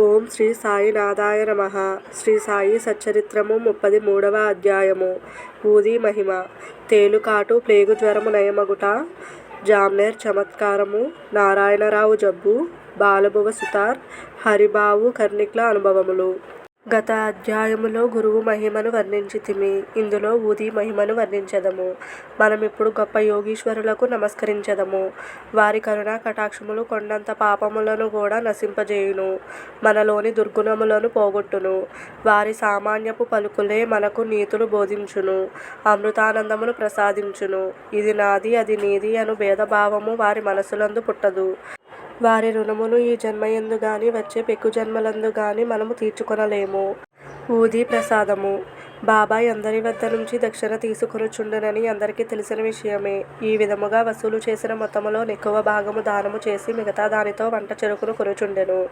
ఓం శ్రీ సాయినాథాయ నమ. శ్రీ సాయి సచ్చరిత్రము ముప్పది మూడవ అధ్యాయము. ఊది మహిమ. తేలుకాటు ప్లేగు జ్వరము నయమగుట. జామ్నేర్ చమత్కారము. నారాయణరావు జబ్బు. బాలభువ సుతార్. హరిబావు కర్ణిక్ల అనుభవములు. గత అధ్యాయములో గురువు మహిమను వర్ణించితిమి. ఇందులో ఊది మహిమను వర్ణించెదము. మనమిప్పుడు గొప్ప యోగీశ్వరులకు నమస్కరించదము. వారి కరుణా కటాక్షములు కొండంత పాపములను కూడా నశింపజేయును. మనలోని దుర్గుణములను పోగొట్టును. వారి సామాన్యపు పలుకులే మనకు నీతులు బోధించును. అమృతానందమును ప్రసాదించును. ఇది నాది అది నీది అను భేదభావము వారి మనసులందు పుట్టదు. వారి రుణమును ఈ జన్మయందు గాని వచ్చే పెక్కు జన్మలందు గాని మనము తీర్చుకొనలేము. ఊది ప్రసాదము. బాబాయ్ అందరి వద్ద నుంచి దక్షిణ తీసుకొనుచుండనని అందరికీ తెలిసిన విషయమే. ఈ విధముగా వసూలు చేసిన మొత్తములో ఎక్కువ భాగము దానము చేసి మిగతా దానితో వంట చెరుకును కొనుచుండెను.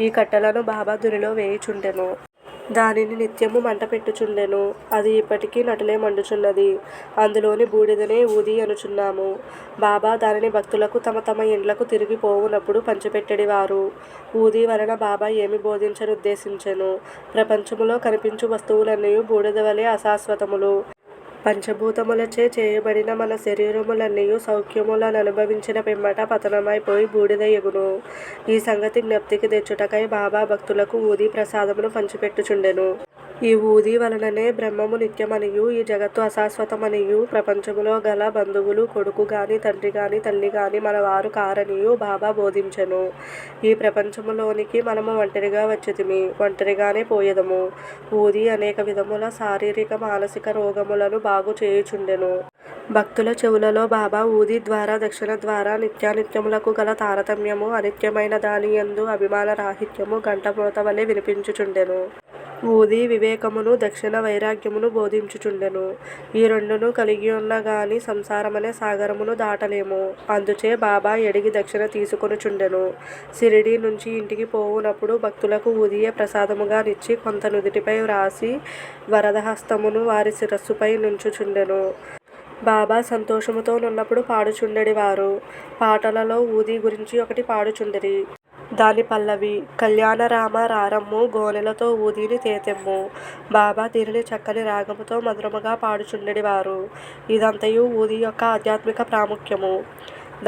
ఈ కట్టెలను బాబా దునిలో వేయుచుండెను. దానిని నిత్యము మంట పెట్టుచుండెను. అది ఇప్పటికీ నటులే మండుచున్నది. అందులోని బూడిదనే ఊది అనుచున్నాము. బాబా దానిని భక్తులకు తమ తమ ఇండ్లకు తిరిగి పోవునప్పుడు పంచిపెట్టెడివారు. ఊది వలన బాబా ఏమి బోధించని ఉద్దేశించెను ప్రపంచములో కనిపించు వస్తువులన్నీ బూడిద వలె అశాశ్వతములు. పంచభూతములచే చేయబడిన మన శరీరములన్నీ సౌఖ్యములను అనుభవించిన పిమ్మట పతనమైపోయి బూడిద ఎగును. ఈ సంగతి జ్ఞప్తికి తెచ్చుటకై బాబా భక్తులకు ఊది ప్రసాదమును పంచిపెట్టుచుండెను. ఈ ఊది వలననే బ్రహ్మము నిత్యమనియు ఈ జగత్తు అశాశ్వతమనియు ప్రపంచములో గల బంధువులు కొడుకు గాని తండ్రి గాని తల్లి గాని మన వారు కారనియు బాబా బోధించెను. ఈ ప్రపంచములోనికి మనము ఒంటరిగా వచ్చితిమి ఒంటరిగానే పోయేదము. ఊది అనేక విధముల శారీరక మానసిక రోగములను బాగు చేయుచుండెను. భక్తుల చెవులలో బాబా ఊది ద్వారా దక్షిణ ద్వారా నిత్యానిత్యములకు గల తారతమ్యము అనిత్యమైన దాని యందు అభిమాన రాహిత్యము గంట మూత వలె వినిపించుచుండెను. ఊది వివేకమును దక్షిణ వైరాగ్యమును బోధించుచుండెను. ఈ రెండును కలిగి ఉన్న గాని సంసారమనే సాగరమును దాటలేము. అందుచే బాబా ఎడిగి దక్షిణ తీసుకొనుచుండెను. సిరిడి నుంచి ఇంటికి పోవునప్పుడు భక్తులకు ఊదియే ప్రసాదముగా నిచ్చి కొంత నుదిటిపై వ్రాసి వరదహస్తమును వారి శిరస్సుపై నుంచుచుండెను. బాబా సంతోషముతో నున్నప్పుడు పాడుచుండెడివారు. పాటలలో ఊది గురించి ఒకటి పాడుచుండిరి. దాని పల్లవి కళ్యాణరామ రారమ్ము గోనెలతో ఊదిని తేతెమ్ము. బాబా దీనిని చక్కని రాగముతో మధురముగా పాడుచుండెడివారు ఇదంతయు ఊది యొక్క ఆధ్యాత్మిక ప్రాముఖ్యము.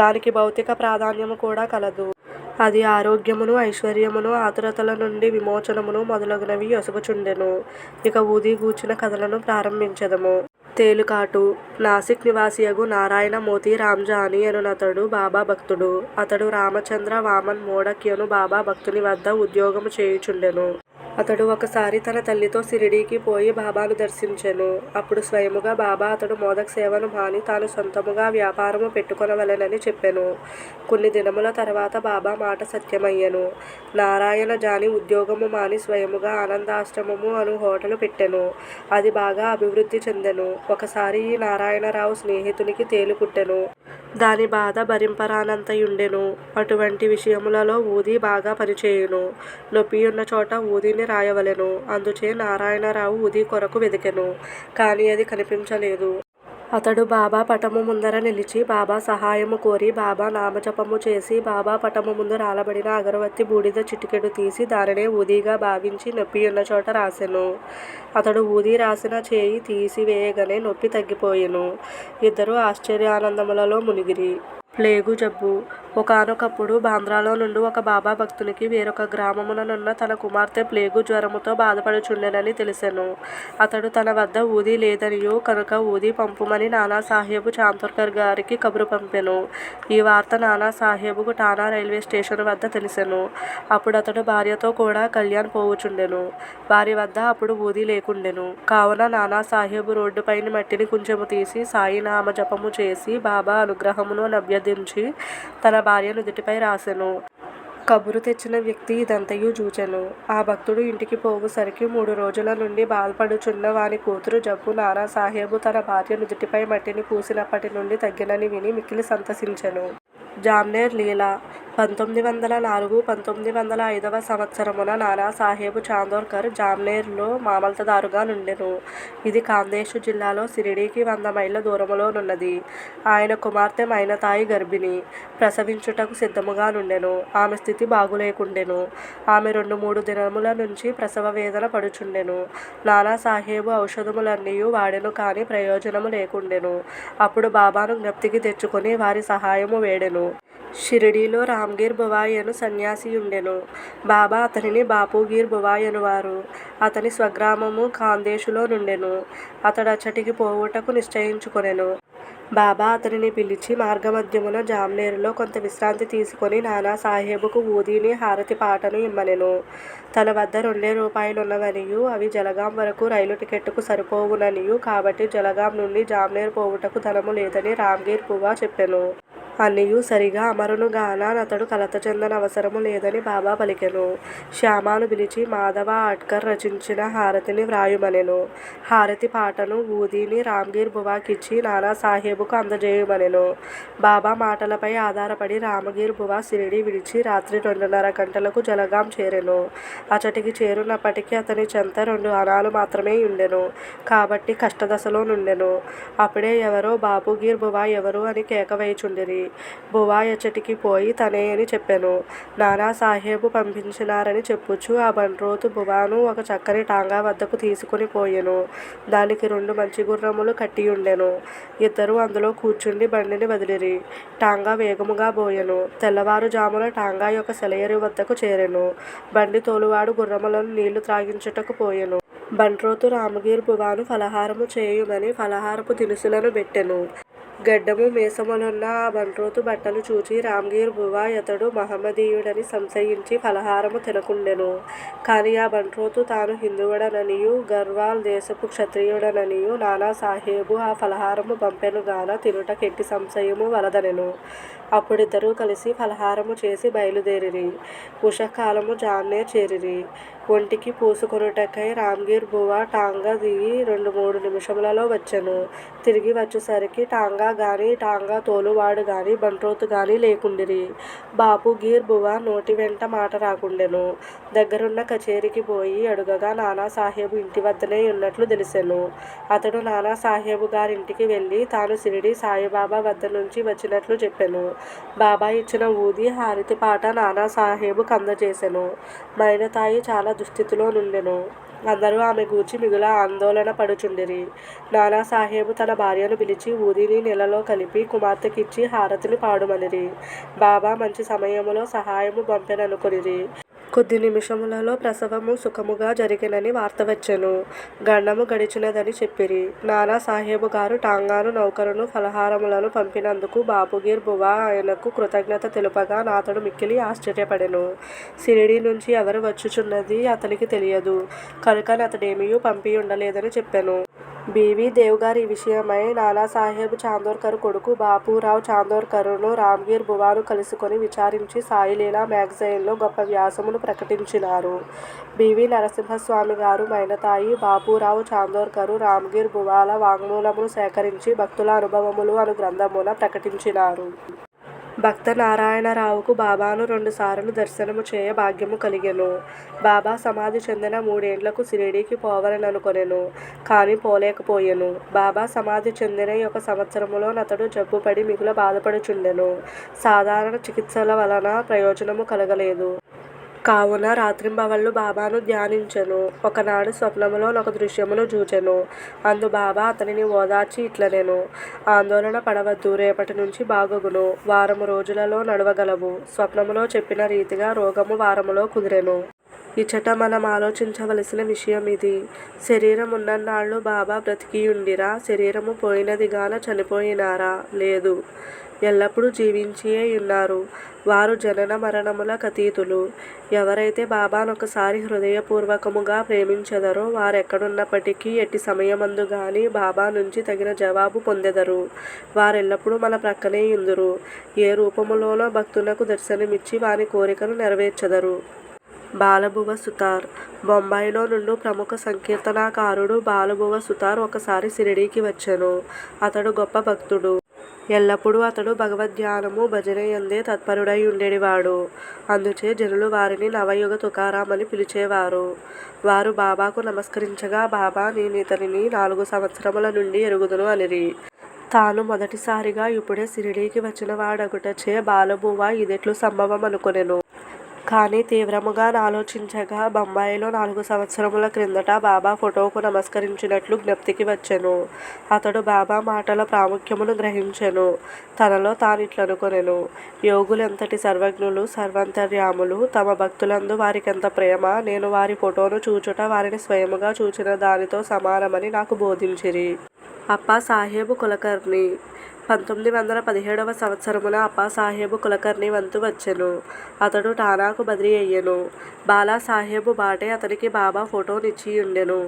దానికి భౌతిక ప్రాధాన్యము కూడా కలదు. అది ఆరోగ్యమును ఐశ్వర్యమును ఆతురతల నుండి విమోచనమును మొదలగునవి యొసగుచుండెను ఇక ఊది గూర్చిన కథలను ప్రారంభించదము. తేలుకాటు. నాసిక్ నివాసియగు నారాయణ మోతి రామ్జాని అతడు బాబా భక్తుడు. అతడు రామచంద్ర వామన్ మోడక్యను బాబా భక్తుని వద్ద ఉద్యోగము చేయుచుండెను. అతడు ఒకసారి తన తల్లితో సిరిడీకి పోయి బాబాను దర్శించెను. అప్పుడు స్వయముగా బాబా అతడు మోదక్ సేవను మాని తాను సొంతముగా వ్యాపారము పెట్టుకొనవలెనని చెప్పెను. కొన్ని దినముల తర్వాత బాబా మాట సత్యమయ్యెను. నారాయణ జాని ఉద్యోగము మాని స్వయముగా ఆనందాశ్రమము అను హోటలు పెట్టెను. అది బాగా అభివృద్ధి చెందెను. ఒకసారి ఈ నారాయణరావు స్నేహితునికి తేలిపుట్టెను దాని బాధ భరింపరానంతయుండెను. అటువంటి విషయములలో ఊది బాగా పనిచేయును. నొప్పి ఉన్న చోట ఊదిని రాయవలెను. అందుచే నారాయణరావు ఊది కొరకు వెదికెను. కానీ అది కనిపించలేదు. అతడు బాబా పటము ముందర నిలిచి బాబా సహాయము కోరి బాబా నామజపము చేసి బాబా పటము ముందు రాలబడిన అగరవత్తి బూడిద చిటికెడు తీసి దానినే ఊదిగా భావించి నొప్పి ఉన్న చోట రాసెను. అతడు ఊది రాసిన చేయి తీసివేయగానే నొప్పి తగ్గిపోయెను. ఇద్దరు ఆశ్చర్యానందములలో మునిగిరి. ప్లేగు జబ్బు. ఒకానొకప్పుడు బాంద్రాలో నుండి ఒక బాబా భక్తునికి వేరొక గ్రామముననున్న తన కుమార్తె ప్లేగు జ్వరముతో బాధపడుచుండెనని తెలిసెను. అతడు తన వద్ద ఊది లేదనియు కనుక ఊది పంపుమని నానాసాహేబు చాంతోర్కర్ గారికి కబురు పంపెను. ఈ వార్త నానా సాహెబుకు టానా రైల్వే స్టేషన్ వద్ద తెలిసెను. అప్పుడు అతడు భార్యతో కూడా కళ్యాణ్ పోవుచుండెను. వారి వద్ద అప్పుడు ఊది లేకుండెను. కావున నానాసాహేబు రోడ్డుపైన మట్టిని కొంచెము తీసి సాయి నామ జపము చేసి బాబా అనుగ్రహమును నభ్యర్థించి తన భార్య నుదుటిపై రాసెను. కబురు తెచ్చిన వ్యక్తి ఇదంతయు చూచెను ఆ భక్తుడు ఇంటికి పోగుసరికి మూడు రోజుల నుండి బాధపడుచున్న వాని కూతురు జబ్బు నారా సాహెబు తన భార్య నుదుటిపై మట్టిని పూసినప్పటి నుండి తగ్గినని విని మిక్కిలి సంతసించెను. జామ్నేర్ లీలా. పంతొమ్మిది వందల నాలుగు పంతొమ్మిది వందల ఐదవ సంవత్సరమున నానాసాహెబు చాందోర్కర్ జామ్నేర్లో మామల్తదారుగా నుండెను. ఇది కాందేశు జిల్లాలో షిరిడీకి వంద మైళ్ళ దూరములోనున్నది. ఆయన కుమార్తె మైనతాయి గర్భిణి. ప్రసవించుటకు సిద్ధముగా నుండెను. ఆమె స్థితి బాగులేకుండెను. ఆమె రెండు మూడు దినముల నుంచి ప్రసవ వేదన పడుచుండెను. నానాసాహెబు ఔషధములన్నీ వాడెను కానీ ప్రయోజనము లేకుండెను. అప్పుడు బాబాను జ్ఞప్తికి తెచ్చుకొని వారి సహాయము వేడెను. షిరిడీలో రామ్గీర్ బువాయ్ అను సన్యాసియుండెను. బాబా అతనిని బాపుగీర్ బువాయ్ అనువారు. అతని స్వగ్రామము ఖాందేశులో నుండెను. అతడచ్చటికి పోవుటకు నిశ్చయించుకొనెను. బాబా అతనిని పిలిచి మార్గమధ్యమున జామ్నేరులో కొంత విశ్రాంతి తీసుకొని నానాసాహేబుకు ఊదీని హారతి పాటను ఇమ్మనెను. తన వద్ద రెండే రూపాయలున్నవనియు అవి జలగాం వరకు రైలు టికెట్టుకు సరిపోవుననియు కాబట్టి జలగాం నుండి జామ్నేర్ పోవుటకు ధనము లేదని రామ్గీర్ బువా చెప్పెను. అన్నియూ సరిగా అమరును గానా అతడు కలత చెందనవసరము లేదని బాబా పలికెను. శ్యామను పిలిచి మాధవ అట్కర్ రచించిన హారతిని వ్రాయుమనెను. హారతి పాటను ఊదీని రామ్గీర్ బువాకిచ్చి నానాసాహెబుకు అందజేయమనెను బాబా మాటలపై ఆధారపడి రామగిర్ బువా సిరిడి విడిచి రాత్రి రెండున్నర గంటలకు జలగాం చేరెను. అచటికి చేరునప్పటికి అతని చెంత రెండు అణాలు మాత్రమే ఉండెను కాబట్టి కష్టదశలో నుండెను. అప్పుడే ఎవరో బాబుగీర్ బువా ఎవరు అని కేక వేయుచుండిరి. బువా ఎచ్చటికి పోయి తనేయని చెప్పెను. నానాసాహెబు పంపించినారని చెప్పుచూ ఆ బంట్రోతు బువాను ఒక చక్కని టాంగా వద్దకు తీసుకొని పోయెను. దానికి రెండు మంచి గుర్రములు కట్టి ఉండెను ఇద్దరు అందులో కూర్చుండి బండిని వదిలిరి. టాంగా వేగముగా బోయెను. తెల్లవారుజామున టాంగా యొక్క సెలయేరు వద్దకు చేరెను. బండి తోలువాడు గుర్రములను నీళ్ళు త్రాగించుటకు పోయెను. బంట్రోతు రామగిరి భువాను ఫలహారము చేయుమని ఫలహారపు దినుసులను బెట్టెను. గడ్డము మీసములున్న ఆ బంట్రోతు బట్టలు చూచి రామ్గీర్ బువా ఇతడు మహమ్మదీయుడని సంశయించి ఫలహారము తినకుండెను. కాని ఆ బంట్రోతు తాను హిందువుడననియు గర్వాల్ దేశపు క్షత్రియుడననియు నానా సాహేబు ఆ ఫలహారము పంపెనుగాన తినుట కెట్టి సంశయము వలదనెను. అప్పుడిద్దరూ కలిసి ఫలహారము చేసి బయలుదేరిరి. ఉషకాలము జాన్నే చేరిరి. ఒంటికి పూసుకొనుటకై రాంగీర్ బువా టాంగా దిగి రెండు మూడు నిమిషములలో వచ్చెను. తిరిగి వచ్చేసరికి టాంగా గాని టాంగా తోలువాడు గాని బంట్రోతు గాని లేకుండిరి. బాపు గీర్ బువా నోటివెంట మాట రాకుండెను. దగ్గరున్న కచేరికి పోయి అడుగగా నానాసాహేబ్ ఇంటి వద్దనే ఉన్నట్లు తెలిసెను అతడు నానాసాహెబు గారింటికి వెళ్ళి తాను సిరిడి సాయిబాబా వద్ద నుంచి వచ్చినట్లు చెప్పెను. బాబా ఇచ్చిన ఊది హారతి పాట నానాసాహెబు కందజేసెను. మైనతాయి చాలా దుస్థితిలో నుండెను. అందరూ ఆమె గూర్చి మిగుల ఆందోళన పడుచుండిరి. నానాసాహెబు తన భార్యను పిలిచి ఊదిని నెలలో కలిపి కుమార్తెకిచ్చి హారతిని పాడుమనిరి. బాబా మంచి సమయములో సహాయము పంపెననుకొనిరి. కొద్ది నిమిషములలో ప్రసవము సుఖముగా జరిగినని వార్త వచ్చెను. గండము గడిచినదని చెప్పిరి. నానాసాహెబు గారు టాంగాను నౌకరును ఫలహారములను పంపినందుకు బాబుగీర్ బువా ఆయనకు కృతజ్ఞత తెలుపగా నాతడు మిక్కిలి ఆశ్చర్యపడెను. షిరిడీ నుంచి ఎవరు వచ్చుచున్నది అతనికి తెలియదు. కనుక అతడేమీ పంపి ఉండలేదని చెప్పాను బీవీ వి. దేవ్ గారు ఈ విషయమై నానాసాహెబ్ చాందోర్కర్ కొడుకు బాపూరావు చాందోర్కరును రామ్గీర్ బువాను కలుసుకొని విచారించి సాయిలీలా మ్యాగజైన్లో గొప్ప వ్యాసమును ప్రకటించినారు. బి. నరసింహస్వామి గారు మైనతాయి, బాపూరావు చాందోర్కరు రామ్గీర్ బువాల వాంగ్మూలమును సేకరించి భక్తుల అనుభవములు అను గ్రంథమున ప్రకటించినారు. భక్త నారాయణరావుకు బాబాను రెండుసార్లు దర్శనము చేయ భాగ్యము కలిగెను. బాబా సమాధి చెందిన మూడేండ్లకు షిరిడీకి పోవలెననుకొనెను. కానీ పోలేకపోయెను. బాబా సమాధి చెందిన యొక్క సంవత్సరములో నతడు జబ్బుపడి మిగుల బాధపడుచుండెను. సాధారణ చికిత్సల వలన ప్రయోజనము కలగలేదు. కావున రాత్రింబవళ్ళు బాబాను ధ్యానించెను. ఒకనాడు స్వప్నములో నొక దృశ్యమును జూచెను. అందు బాబా అతనిని ఓదార్చి ఇట్లనెను. ఆందోళన పడవద్దు రేపటి నుంచి బాగగును. వారము రోజులలో నడవగలవు. స్వప్నములో చెప్పిన రీతిగా రోగము వారములో కుదిరెను. ఇచట ఇది విషయమిది. శరీరమున్నన్నాళ్ళు బాబా బ్రతికియుండిరా శరీరము పోయినదిగాన చనిపోయినారా? లేదు. ఎల్లప్పుడూ జీవించియే ఉన్నారు వారు జనన మరణముల అతీతులు ఎవరైతే బాబానొకసారి హృదయపూర్వకముగా ప్రేమించెదరో వారెక్కడున్నప్పటికీ ఎట్టి సమయమందు గాని బాబా నుంచి తగిన జవాబు పొందెదరు. వారెల్లప్పుడూ మన ప్రక్కనే ఇందురు ఏ రూపములోనో భక్తులకు దర్శనమిచ్చి వారి కోరికను నెరవేర్చెదరు. బాలబువ సుతార్ బొంబాయిలో నుండి ప్రముఖ సంకీర్తనాకారుడు బాలబువ సుతార్ ఒకసారి షిరిడీకి వచ్చెను. అతడు గొప్ప భక్తుడు. ఎల్లప్పుడూ అతడు భగవద్ధ్యానము భజనయందే తత్పరుడై ఉండేవాడు. అందుచే జనులు వారిని నవయుగ తుకారామని పిలిచేవారు. వారు బాబాకు నమస్కరించగా బాబా నేను ఇతనిని నాలుగు సంవత్సరముల నుండి ఎరుగుదును అనిరి. తాను మొదటిసారిగా ఇప్పుడే షిరిడీకి వచ్చినవాడగుటచే బాలబువ్వ ఇదెట్లు సంభవమనుకొనెను. కానీ తీవ్రముగా నాలోచించగా బొంబాయిలో నాలుగు సంవత్సరముల క్రిందట బాబా ఫోటోకు నమస్కరించినట్లు జ్ఞప్తికి వచ్చెను. అతడు బాబా మాటల ప్రాముఖ్యమును గ్రహించెను. తనలో తానిట్లనుకొనెను. యోగులెంతటి సర్వజ్ఞులు, సర్వంతర్యాములు తమ భక్తులందు వారికెంత ప్రేమ, నేను వారి ఫోటోను చూచుట వారిని స్వయముగా చూచిన దానితో సమానమని నాకు బోధించిరి. అప్పాసాహెబు కులకర్ణి పంతొమ్మిది వందల పదిహేడవ సంవత్సరమున అప్పాసాహెబు కులకర్ణి వంతు వచ్చెను. అతడు ఠానాకు బదిలీ అయ్యెను. బాలాసాహెబు బాటే అతనికి బాబా ఫోటోనిచ్చి ఉండెను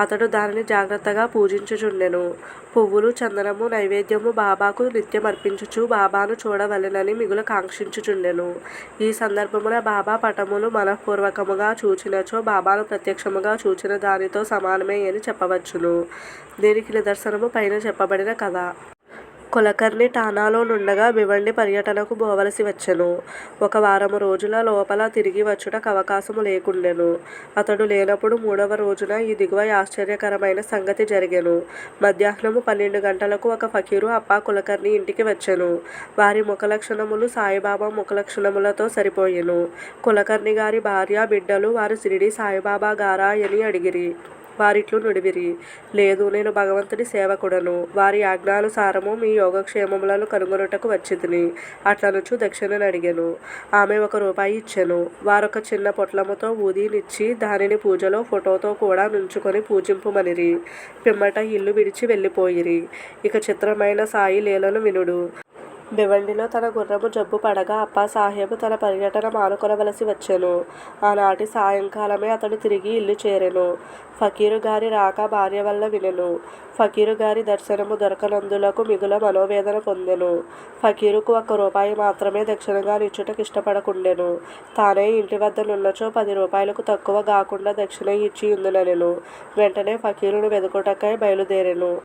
అతడు దానిని జాగ్రత్తగా పూజించుచుండెను. పువ్వులు, చందనము నైవేద్యము బాబాకు నిత్యం అర్పించుచు బాబాను చూడవలెనని మిగుల కాంక్షించుచుండెను. ఈ సందర్భమున బాబా పటములు మనఃపూర్వకముగా చూచినచో బాబాను ప్రత్యక్షముగా చూచిన దానితో సమానమే అని చెప్పవచ్చును. దీనికి నిదర్శనము పైన చెప్పబడిన కథ. కులకర్ణి ఠాణాలోనుండగా భివండి పర్యటనకు పోవలసి వచ్చెను. ఒక వారము రోజుల లోపల తిరిగి వచ్చుటకు అవకాశము లేకుండెను. అతడు లేనప్పుడు మూడవ రోజున ఈ దిగువ ఆశ్చర్యకరమైన సంగతి జరిగెను. మధ్యాహ్నము పన్నెండు గంటలకు ఒక ఫకీరు అప్పా కులకర్ణి ఇంటికి వచ్చెను. వారి ముఖలక్షణములు సాయిబాబా ముఖలక్షణములతో సరిపోయెను. కులకర్ణి గారి భార్య, బిడ్డలు వారు సాయిబాబా గారా అని అడిగిరి. వారిట్లు నుడివిరి. లేదు నేను భగవంతుని సేవకుడను. వారి ఆజ్ఞానుసారము మీ యోగక్షేమములను కనుగొనుటకు వచ్చితిని అట్లనుచు దక్షిణను అడిగాను ఆమె ఒక రూపాయి ఇచ్చెను. వారొక చిన్న పొట్లముతో ఊదీనిచ్చి దానిని పూజలో ఫోటోతో కూడా నుంచుకొని పూజింపుమనిరి. పిమ్మట ఇల్లు విడిచి వెళ్ళిపోయిరి. ఇక చిత్రమైన సాయి లీలను వినుడు. భివండిలో తన గుర్రము జబ్బు పడగా అప్పాసాహెబు తన పర్యటన మానుకొనవలసి వచ్చెను. ఆనాటి సాయంకాలమే అతడు తిరిగి ఇల్లు చేరెను. ఫకీరు గారి రాక భార్య వల్ల వినెను. ఫకీరు గారి దర్శనము దొరకనందులకు మిగుల మనోవేదన పొందెను. ఫకీరుకు ఒక్క రూపాయి మాత్రమే దక్షిణగా ఇచ్చుటకు ఇష్టపడకుండెను తానే ఇంటివద్ద నున్నచో పది రూపాయలకు తక్కువ కాకుండా దక్షిణ ఇచ్చి యిచ్చియుందుననెను. వెంటనే ఫకీరును వెదుకుటకై బయలుదేరెను.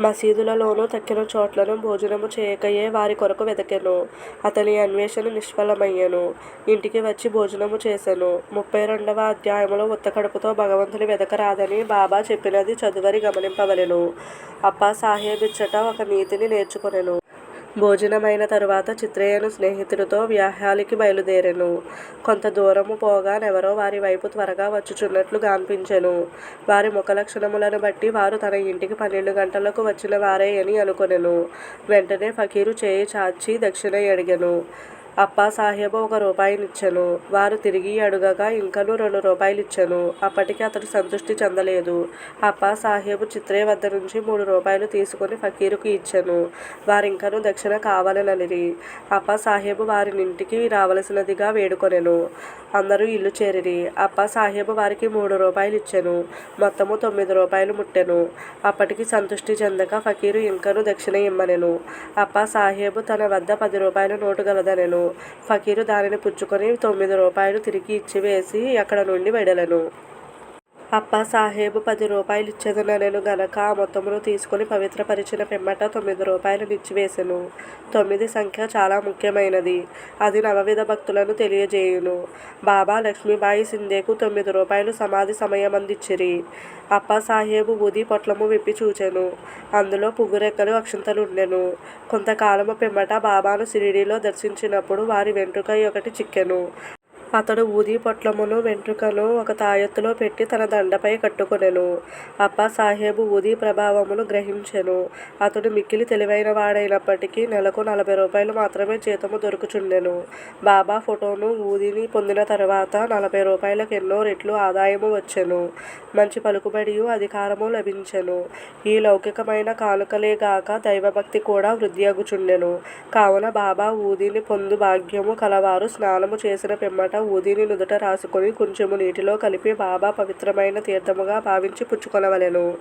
మసీదులలోనూ తక్కిన చోట్లను భోజనము చేయకయే వారి కొరకు వెదకెను. అతని అన్వేషణ నిష్ఫలమయ్యెను. ఇంటికి వచ్చి భోజనము చేశాను ముప్పై రెండవ అధ్యాయములో ఉత్తకడుపుతో భగవంతుని వెదకరాదని బాబా చెప్పినది చదువరి గమనింపవలెను. అప్పాసాహెబిచ్చట ఒక నీతిని నేర్చుకొనెను. భోజనమైన తరువాత చిత్రయ్యను స్నేహితుడితో వ్యాహ్యాలికి బయలుదేరెను. కొంత దూరము పోగా ఎవరో వారి వైపు త్వరగా వచ్చుచున్నట్లు గాన్పించెను. వారి ముఖలక్షణములను బట్టి వారు తన ఇంటికి పన్నెండు గంటలకు వచ్చిన వారే అని అనుకొనెను. వెంటనే ఫకీరు చేయి చాచి దక్షిణ ఎడిగెను అప్పాసాహెబు ఒక రూపాయినిచ్చెను వారు తిరిగి అడుగగా ఇంకనూ రెండు రూపాయలిచ్చెను. అప్పటికి అతడు సంతృష్టి చెందలేదు. అప్పాసాహెబు చిత్రే వద్ద నుంచి మూడు రూపాయలు తీసుకుని ఫకీరుకు ఇచ్చెను. వారింకనూ దక్షిణ కావాలనలిరి అప్పాసాహెబు వారినింటికి రావలసినదిగా వేడుకొనెను. అందరూ ఇల్లు చేరిరి. అప్పాసాహెబు వారికి మూడు రూపాయలు ఇచ్చెను మొత్తము తొమ్మిది రూపాయలు ముట్టెను. అప్పటికి సంతృష్టి చెందక ఫకీరు ఇంకనూ దక్షిణ ఇమ్మనెను. అప్పాసాహెబు తన వద్ద పది రూపాయల నోటు గలదనెను. ఫకీరు దానిని పుచ్చుకొని తొమ్మిది రూపాయలు తిరిగి ఇచ్చివేసి అక్కడ నుండి వెడలెను. అప్పాసాహెబు పది రూపాయలిచ్చెదననెను గనక ఆ మొత్తమును తీసుకొని పవిత్రపరిచిన పిమ్మట తొమ్మిది రూపాయలు నిచ్చివేసెను. తొమ్మిది సంఖ్య చాలా ముఖ్యమైనది. అది నవవిధ భక్తులను తెలియజేయును. బాబా లక్ష్మీబాయి సింధేకు తొమ్మిది రూపాయలు సమాధి సమయమందిచ్చిరి. అప్పాసాహేబు ఊది పొట్లము విప్పి చూచెను. అందులో పువ్వురెక్కలు, అక్షంతలుండెను కొంతకాలము పిమ్మట బాబాను షిరిడీలో దర్శించినప్పుడు వారి వెంట్రుక ఒకటి చిక్కెను. అతడు ఊది పొట్లమును వెంట్రుకను ఒక తాయెత్తులో పెట్టి తన దండపై కట్టుకొనెను. అప్పాసాహేబు ఊది ప్రభావమును గ్రహించెను. అతడు మిక్కిలి తెలివైనవాడైనప్పటికీ నెలకు నలభై రూపాయలు మాత్రమే జీతము దొరుకుచుండెను. బాబా ఫోటోను, ఊదిని పొందిన తర్వాత నలభై రూపాయలకు ఎన్నో రెట్లు ఆదాయము వచ్చెను. మంచి పలుకుబడియు, అధికారము లభించెను. ఈ లౌకికమైన కానుకలేగాక దైవభక్తి కూడా వృద్ధియగుచుండెను. కావున బాబా ఊదిని పొందు భాగ్యము కలవారు స్నానము చేసిన పిమ్మట ఊదిని నుదుట రాసుకొని కొంచెము నీటిలో కలిపి బాబా పవిత్రమైన తీర్థముగా భావించి పుచ్చుకొనవలెను.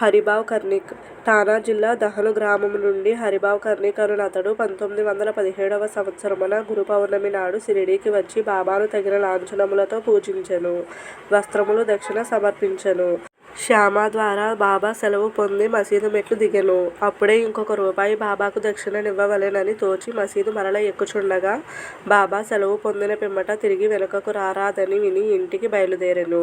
హరిభావ్ కర్ణిక్ ఠానా జిల్లా దహను గ్రామము నుండి హరిభావ్ కర్ణిక్ అనునతడు పంతొమ్మిది వందల పదిహేడవ సంవత్సరమున గురు పౌర్ణమి నాడు షిరిడీకి వచ్చి బాబాను తగిన లాంఛనములతో పూజించెను. వస్త్రములు దక్షిణ సమర్పించెను. శ్యామ ద్వారా బాబా సెలవు పొంది మసీదు మెట్లు దిగెను. అప్పుడే ఇంకొక రూపాయి బాబాకు దక్షిణనివ్వవలెనని తోచి మసీదు మరల ఎక్కుచుండగా బాబా సెలవు పొందిన పిమ్మట తిరిగి వెనుకకు రారాదని విని ఇంటికి బయలుదేరెను.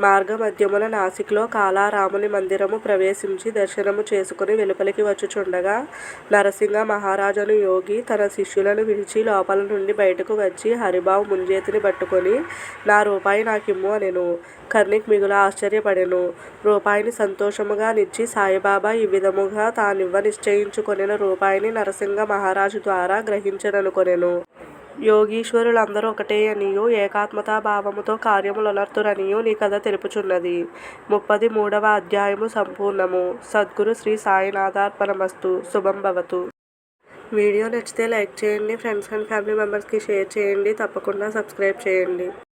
మార్గమధ్యమున నాసిక్లో కాలారాముని మందిరము ప్రవేశించి దర్శనము చేసుకుని వెలుపలికి వచ్చుచుండగా నరసింగ మహారాజను యోగి తన శిష్యులను విడిచి లోపల నుండి బయటకు వచ్చి హరిబాబు ముంజేతిని పట్టుకొని నా రూపాయి నాకిమ్ము అనెను. కర్ణిక్ మిగుల ఆశ్చర్యపడెను. రూపాయిని సంతోషముగా నిచ్చి సాయిబాబా ఈ విధముగా తానివ్వ నిశ్చయించుకొనిన రూపాయిని నరసింగ మహారాజు ద్వారా గ్రహించననుకొనెను యోగీశ్వరులందరూ ఒకటేయనియూ ఏకాత్మతా భావముతో కార్యములొనర్తురనియూ నీ కథ తెలుపుచున్నది. ముప్పది మూడవ అధ్యాయము సంపూర్ణము. సద్గురు శ్రీ సాయినాథార్పణమస్తు. శుభం భవతు. వీడియో నచ్చితే లైక్ చేయండి. ఫ్రెండ్స్ అండ్ ఫ్యామిలీ మెంబర్స్కి షేర్ చేయండి. తప్పకుండా సబ్స్క్రైబ్ చేయండి.